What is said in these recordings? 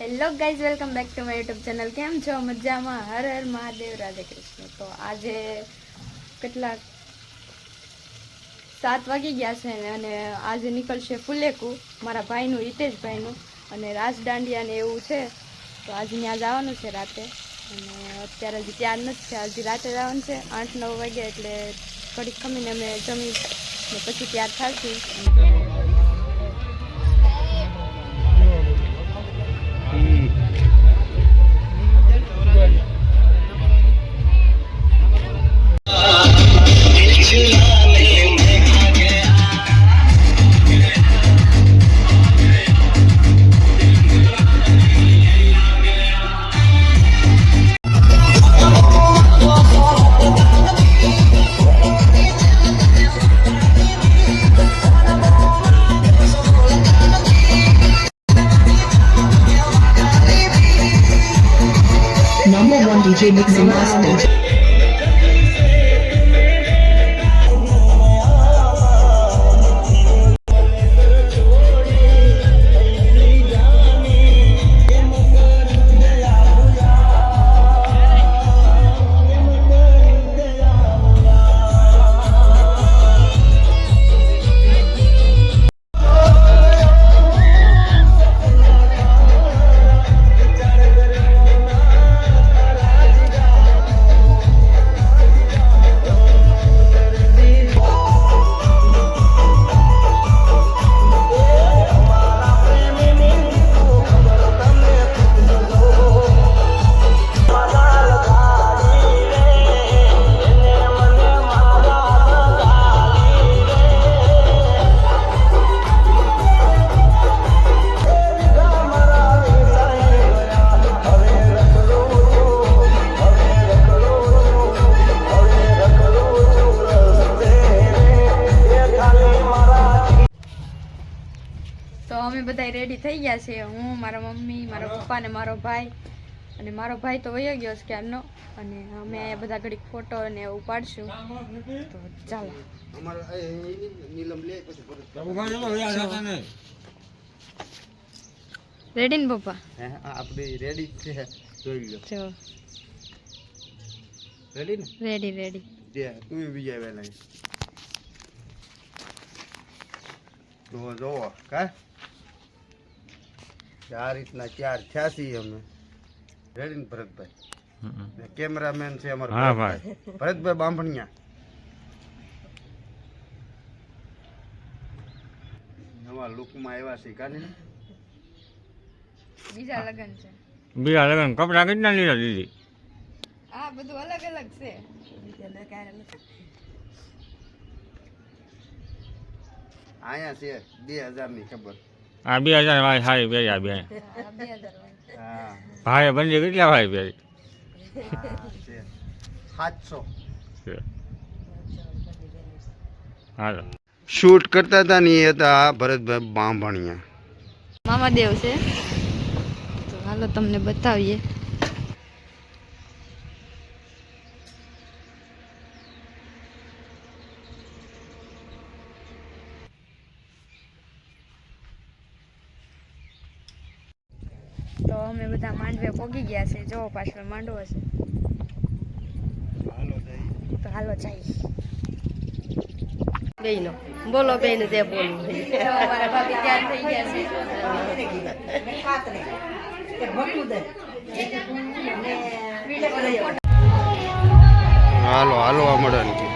Hello guys welcome back to my YouTube channel કેમ છો? મજામાં? હર હર મહાદેવ, રાધે કૃષ્ણ. તો આજે કેટલાક સાત વાગી ગયા છે અને આજે નીકળશે ફુલેકું, મારા ભાઈનું, હિતેશભાઈનું, અને રાસ દાંડિયા ને એવું છે. તો આજે ત્યાં જવાનું છે રાતે. અને અત્યારે હજી ત્યાર નથી, હજી રાતે જવાનું છે. આઠ નવ વાગ્યા એટલે થોડીક ખમીને અમે જમી પછી ત્યાર થશું. બધા રેડી થઈ ગયા છે. હું મારા મમ્મી મારા પપ્પા ને મારો ભાઈ. અને મારો ભાઈ તો વયો ગયો છે ક્યારનો. અને અમે અહીંયા બધા ઘડીક ફોટો ને એવું પાડશું. તો ચાલો. રેડી ને પપ્પા? આપણી રેડી છે. જોઈ લો જો. રેડી ને? રેડી રેડી તું બીજા વેલા તો જોવો કા? આ રીતના ચાર છ્યાસી અમે. રેડી ભરતભાઈ. કેમેરામેન છે અમારો હા, ભરતભાઈ. ભરતભાઈ બાંભણિયા. નવા લુકમાં આવ્યા છે કાને બીજા લગન છે. બીજા લગન કપડા કેટલા લીધા દીદી આ બધું અલગ અલગ છે. અહીંયા છે બે હજારની ખબર. આ બે હજાર વાળી સારી પહેરી આ બે આ બે. હજાર વાળી. હા. ભાઈ બંધી કેટલા ભાઈ પહેરી સાતસો. હાલો. શૂટ કરતા હતા ને એ હતા ભરતભાઈ બાંભણિયા. મામાદેવ છે. તો હાલો તમને બતાવીએ. તો અમે બધા માંડવે પોગી ગયા છે. જો પાછળ માંડવો છે. તો હાલો જઈએ બેનો બોલો બેન જે બોલવું તો અમારા ભાભી તૈયાર થઈ ગયા છે. હાલો હાલો આ મળે.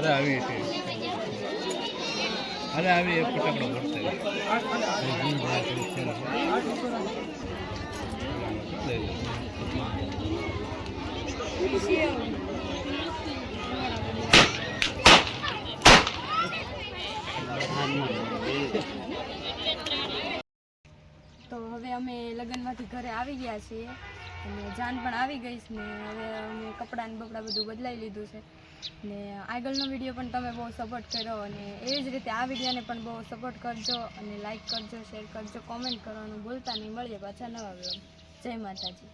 અરે આવી અરે આવી એક ફટાકડો ભરશે તો હવે અમે લગ્નમાંથી ઘરે આવી ગયા છીએ. અને જાન પણ આવી ગઈ છે ને. હવે અમે કપડાં ને બપડા બધું બદલાઈ લીધું છે. ને આગળનો વીડિયો પણ તમે બહુ સપોર્ટ કર્યો અને એવી જ રીતે આ વિડીયોને પણ બહુ સપોર્ટ કરજો અને લાઇક કરજો શેર કરજો કોમેન્ટ કરવાનું ભૂલતા નહીં. મળીએ પાછા નવા વીડિયો જય માતાજી.